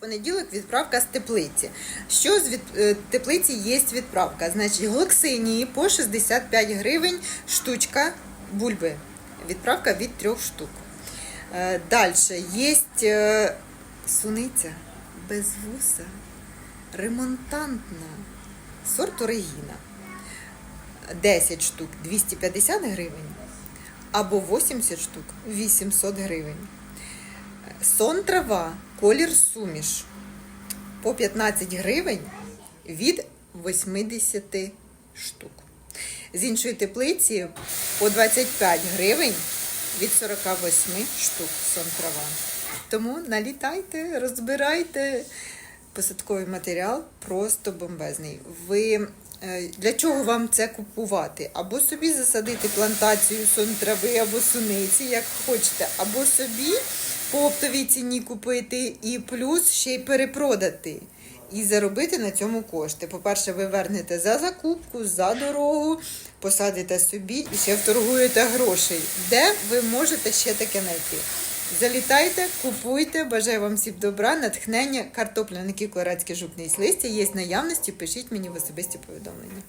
понеділок відправка з теплиці. Що з від... е, теплиці є відправка? Значить, глоксинії по 65 гривень штучка бульби. Відправка від трьох штук. Далі є суниця без вуса, ремонтантна, сорту Регіна. 10 штук 250 гривень або 80 штук 800 гривень. Сон трава, колір суміш по 15 гривень від 80 штук. З іншої теплиці по 25 гривень від 48 штук сон трава. Тому налітайте, розбирайте. Посадковий матеріал просто бомбезний. Ви е, для чого вам це купувати? Або собі засадити плантацію сон трави або суниці, як хочете, або собі по оптовій ціні купити і плюс ще й перепродати. І заробити на цьому кошти. По-перше, ви вернете за закупку, за дорогу, посадите собі і ще вторгуєте грошей. Де ви можете ще таке знайти? Залітайте, купуйте, бажаю вам всім добра, натхнення, картопляники, колорадські жупний листя є наявності, пишіть мені в особисті повідомлення.